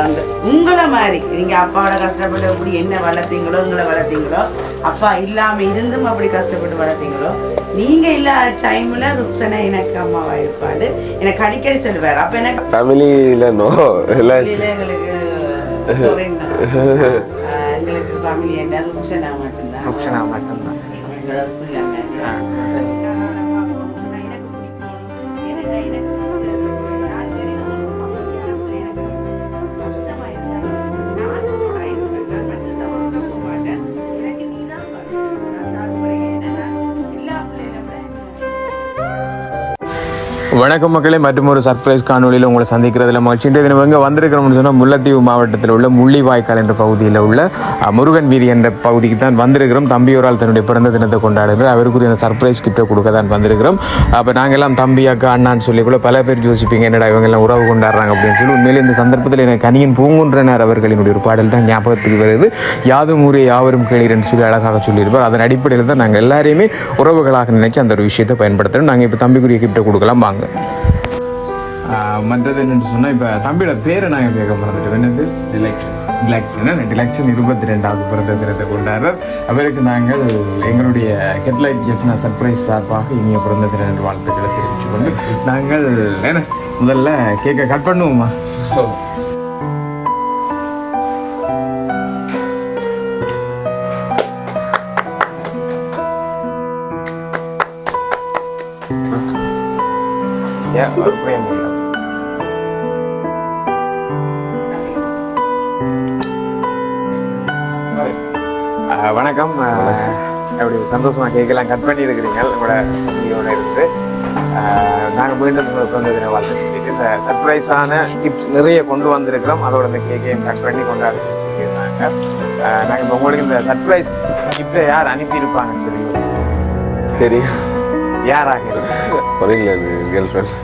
அந்த உங்களை மாதிரி. நீங்க அப்பாவோட கஷ்டப்பட்டு எப்படி என்ன வளர்த்தீங்களோ உங்களை வளர்த்தீங்களோ அப்பா இல்லாம இருந்தும் அப்படி கஷ்டப்பட்டு வளர்த்தீங்களோ நீங்க இல்லாத டைம்ல ருக்ஸனை எனக்கு அம்மாவா இருப்பாடு எனக்கு அடிக்கடி சொல்லுவார். அப்ப எனக்கு ஃபேமிலியில் நோ எங்களுக்கு எங்களுக்கு ஃபேமிலி என்ன ருக்ஸனா மட்டும்தான். ருக்ஷனா மட்டும்தான். அவங்களோட வணக்கம் மக்களே. மற்றும் ஒரு சர்ப்ரைஸ் காணொலியில் உங்களை சந்திக்கிறதுல மகிழ்ச்சி. இன்றைய தினம் எங்கே வந்திருக்கிறோம்னு சொன்னால் முல்லைத்தீவு மாவட்டத்தில் உள்ள முள்ளிவாய்க்கால் என்ற பகுதியில் உள்ள முருகன் வீதி என்ற பகுதிக்கு தான் வந்திருக்கிறோம். தம்பியோரால் தன்னுடைய பிறந்த தினத்தை கொண்டாடுகிறார். அவருக்குரிய அந்த சர்ப்ரைஸ் கிட்ட கொடுக்க தான் வந்திருக்கிறோம். அப்போ நாங்கள்லாம் தம்பி அக்கா அண்ணான்னு சொல்லி கூட பல பேர் யோசிப்பீங்க என்னடா இவங்கெல்லாம் உறவு கொண்டாடுறாங்க? அப்படின்னு சொல்லி உண்மையிலே இந்த சந்தர்ப்பத்தில் எனக்கு கனியன் பூங்குன்றனர் அவர்களினுடைய ஒரு பாடல் தான் ஞாபகத்துக்கு வருது. யாதும் ஊரே யாவரும் கேளீரன்னு சொல்லி அழகாக சொல்லியிருப்பார். அதன் அடிப்படையில் தான் நாங்கள் எல்லாரையுமே உறவுகளாக நினைச்சு அந்த ஒரு விஷயத்தை பயன்படுத்துகிறோம் நாங்கள் இப்போ தம்பிக்குரிய கிஃப்ட்டை கொடுக்கலாம். வாங்க. மற்றது என்னன்னு சொன்னால் இப்போ தம்பியோட பேரை நாங்கள் கேட்க மறந்துட்டோம் என்னது டிலெக்ஷன் டிலெக்ஷன் டிலெக்ஷன் இருபத்தி ரெண்டாவது பிறந்த தினத்தை கொண்டாடுறார். அவருக்கு நாங்கள் எங்களுடைய ஹெட்லைட் ஜெஃப்னா சர்ப்ரைஸ் சார்பாக இனிய பிறந்த தின வாழ்த்துக்களை தெரிவித்துக் கொண்டு நாங்கள் என்ன முதல்ல கேக்கை கட் பண்ணுவோமா? பிரேம் இல்லை அஹ் வணக்கம். அஹ் எப்படி சந்தோஷமா கேட்கலாம். கட் பண்ணி இருக்கிறீங்க உங்களோட ஃபேமிலியோட இருந்து நாங்கள் மீண்டும் உங்களுக்கு வந்து தின வாழ்த்து சொல்லிட்டு இந்த சர்ப்ரைஸான கிஃப்ட் நிறைய கொண்டு வந்திருக்கிறோம். அதோட இந்த கேக்கையும் கட் பண்ணி கொண்டாடி சொல்லியிருந்தாங்க நாங்கள் இப்போ உங்களுக்கு இந்த சர்ப்ரைஸ் கிஃப்ட்டை யார் அனுப்பியிருப்பாங்கன்னு சொல்லி. தெரியும். யாராக? இது கேர்ள் ஃப்ரெண்ட்ஸ்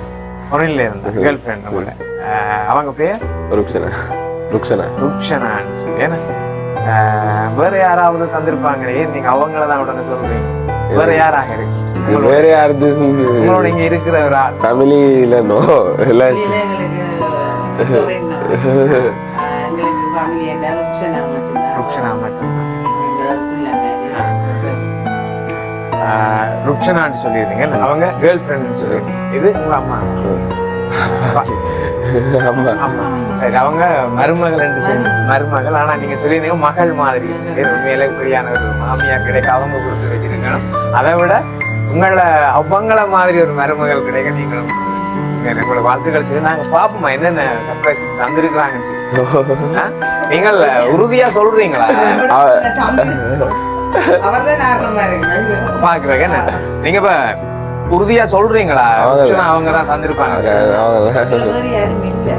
ஃபொரின்ல இருந்த கேர்ள் ஃப்ரெண்ட் அஹ் அவங்க பேர்? ருக்ஷனா. ருக்ஷனா. ருக்ஷனான்னு சொல்லி ஏன்னா வேற யாராவது தந்திருப்பாங்களே? நீங்க அவங்கள தான் உடனே சொல்றீங்க வேற யாராக இருக்கு வேற யாருது உங்களோட இங்க இருக்கிற ஒரு ஆள். நோ எல்லாம் வெளியில எங்களுக்கு ருக்ஷனான்னு சொல்லியிருந்தீங்க. அவங்க கேர்ள் ஃப்ரெண்ட் சொல்லி இது உங்க அம்மா. ஆமா அம்மா. சரி அவங்க மருமகள் என்று சொல்லி மருமகள். ஆனா நீங்க சொல்லியிருந்தீங்க மகள் மாதிரி. உண்மையில இப்படியான ஒரு மாமியார் கிடைக்க அவங்க கொடுத்து வச்சிருக்கணும் அதை விட உங்களை அவங்கள மாதிரி ஒரு மருமகள் கிடைக்க நீங்களும் உங்களோட வாழ்த்துக்கள் சொல்லி நாங்க பாப்போமா என்னென்ன சர்ப்ரைஸ் தந்திருக்கிறாங்கன்னு சொல்லி? நீங்கள் உறுதியா சொல்றீங்களா? பாக்குறேன் என்ன? நீங்க இப்ப உறுதியா சொல்றீங்களா? அவங்க- தான் தந்திருப்பாங்க.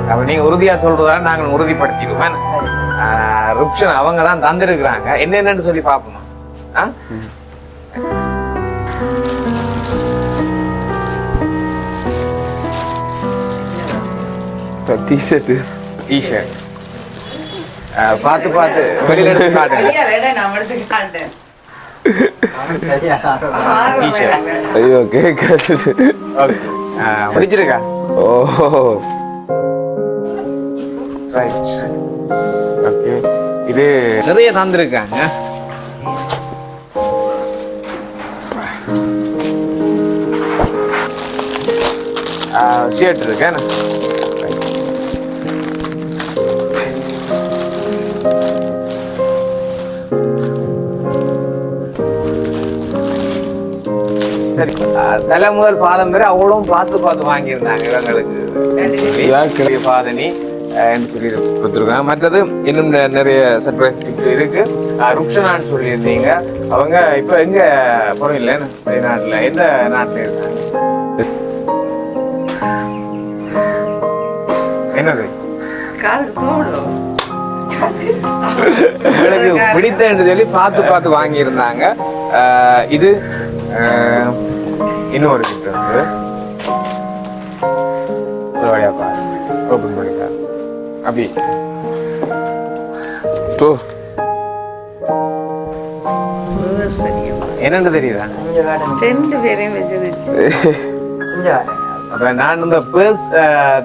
அப்ப நீங்க உறுதியா சொல்றதா நாங்கள் உறுதிப்படுத்திடுவோம். ருக்ஷன் அவங்க தான் தந்திருக்கிறாங்க என்னென்னு சொல்லி பாப்போமா? டிஷர்ட் பார்த்து பார்த்து. வெளியில எடுத்து காட்டுங்க. ஐயா, ஓகே பிடிச்சிருக்கா ஓ. ஓகே இது நிறைய தந்திருக்காங்க. ஷர்ட் இருக்கு சரி. தலை முதல் பாதம் வரை அவ்வளவும் பார்த்து பார்த்து வாங்கியிருந்தாங்க இவங்களுக்கு. பாதனி என்று சொல்லி கொடுத்துருக்காங்க மற்றது இன்னும் நிறைய சர்ப்ரைஸ் இருக்கு. அஹ், ருக்ஷனான்னு சொல்லியிருந்தீங்க. அவங்க இப்ப எங்க போறீங்களே வெளிநாட்டுல. எந்த நாட்டுல இருக்காங்க என்னது? பிடித்த என்று சொல்லி பார்த்து பார்த்து வாங்கியிருந்தாங்க. இது இன்னொரு கிட்ட வந்து ஒரு வழியா பாரு. ஓப்பன் பண்ணிட்டா. அப்படி ஓ. என்னன்னு தெரியுதா? ரெண்டு பேரையும் அப்ப நான் இந்த பேர்ஸ்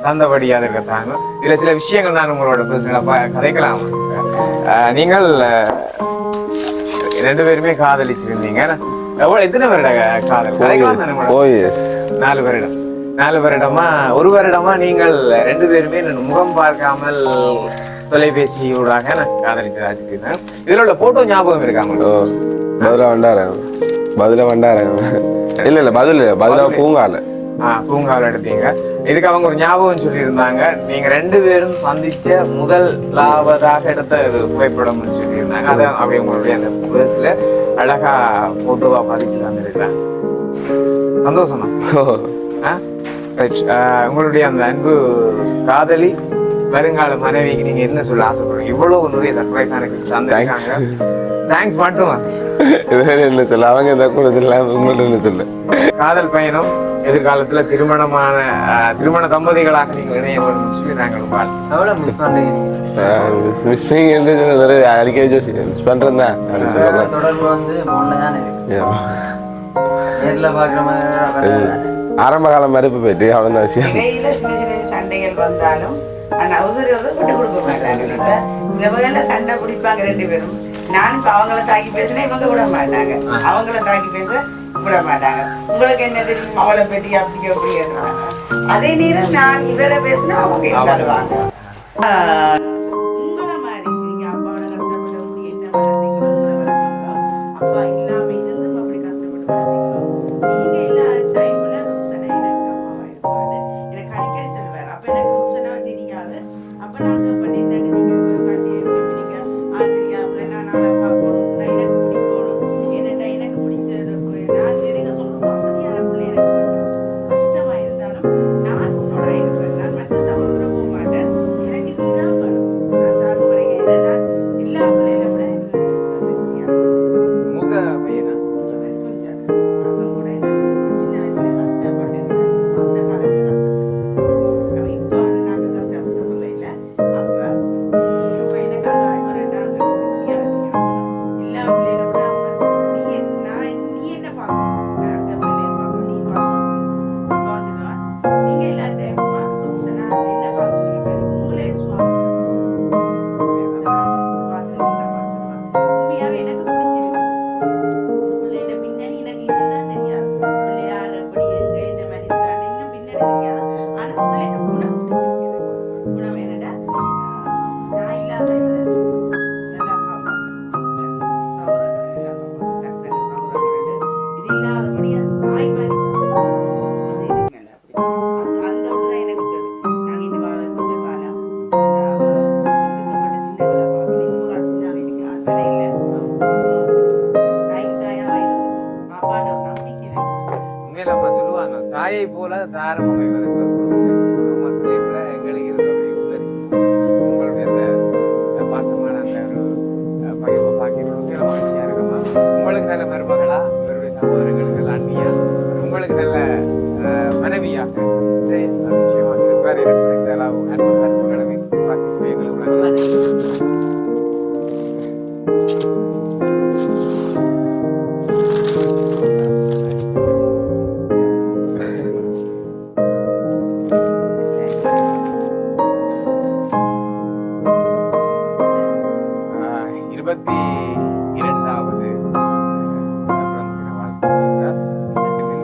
தந்தபடியாக இருக்கத்தாங்க இதுல சில விஷயங்கள் நான் உங்களோட பர்சனலா கதைக்கலாம். நீங்கள் ரெண்டு பேருமே காதலிச்சிருந்தீங்க. எவ்வளவு எத்தனை வருட காதல் நாலு வருடம். நாலு வருடமா? ஒரு வருடமா நீங்கள் ரெண்டு பேருமே முகம் பார்க்காமல் தொலைபேசியூடாக நான் காதலிச்சதா சொல்லியிருந்தேன் இதுல உள்ள போட்டோ ஞாபகம் இருக்காங்க பதில வண்டாரன் பதில வண்டாரன் இல்ல இல்ல பதில் பதில பூங்கால. ஆ பூங்காவில் எடுத்தீங்க. இதுக்கு அவங்க ஒரு ஞாபகம் சொல்லியிருந்தாங்க. நீங்க ரெண்டு பேரும் சந்திச்ச முதல் லாவதாக எடுத்த புகைப்படம்னு சொல்லியிருந்தாங்க. அதை அப்படி உங்களுடைய அந்த பர்ஸ்ல அழகா போட்டோவா பதிச்சு தந்திருக்கிறேன் சந்தோஷமா. ஆ, உங்களுடைய அந்த அன்பு காதலி வருங்கால மனைவிக்கு நீங்க என்ன சொல்ல ஆசைப்படுறீங்க? இவ்வளவு நிறைய சர்ப்ரைஸ் எனக்கு தந்திருக்காங்க. தேங்க்ஸ் மட்டும்? வேற என்ன சொல்ல? அவங்க இந்த கூட சொல்ல உங்கள்ட்ட என்ன சொல்ல? காதல் பயணம் எதிர்காலத்துல திருமணமான திருமண தம்பதிகளாக நீங்க இணைய வேண்டும் சொல்லி நாங்கள் வாழ்த்து எவ்வளோ மிஸ் பண்ணுறீங்க நீங்கள் மிஸ்ஸிங் என்று நிறைய அடிக்கடி ஜோசி மிஸ் பண்றேன் தான் அப்படின்னு தொடர்பு வந்து ஒன்று தானே நேரில் பார்க்குற மாதிரி ஆரம்ப கால மறுப்பு போயிட்டு அவ்வளோதான் விஷயம் சண்டைகள் வந்தாலும் உதிரி விட்டு கொடுக்க மாட்டாங்க சில சண்டை பிடிப்பாங்க ரெண்டு பேரும் நான் இப்போ அவங்கள தாக்கி பேசினா இவங்க விட மாட்டாங்க அவங்கள தாக்கி பேச விட மாட்டாங்க உங்களுக்கு என்ன தெரியும் அவளை பத்தி அப்படி அப்படி அதே நேரம் நான் இவரை பேசினா அவங்க தருவாங்க அப்பா சொல்லுவாங்க போல தாரம் அமைவதற்கு எங்களுக்கு உங்களுடைய அந்த அந்த பகிர்வை பார்க்கிறது உங்களுக்கு நல்ல மருமகள்.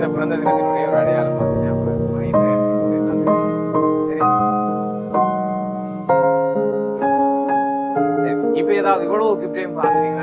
இந்த பிறந்த தினத்தினுடைய ஒரு அடையாளமாக ஞாபகம் இப்ப ஏதாவது இவ்வளவு கிஃப்டையும் பார்த்துட்டீங்க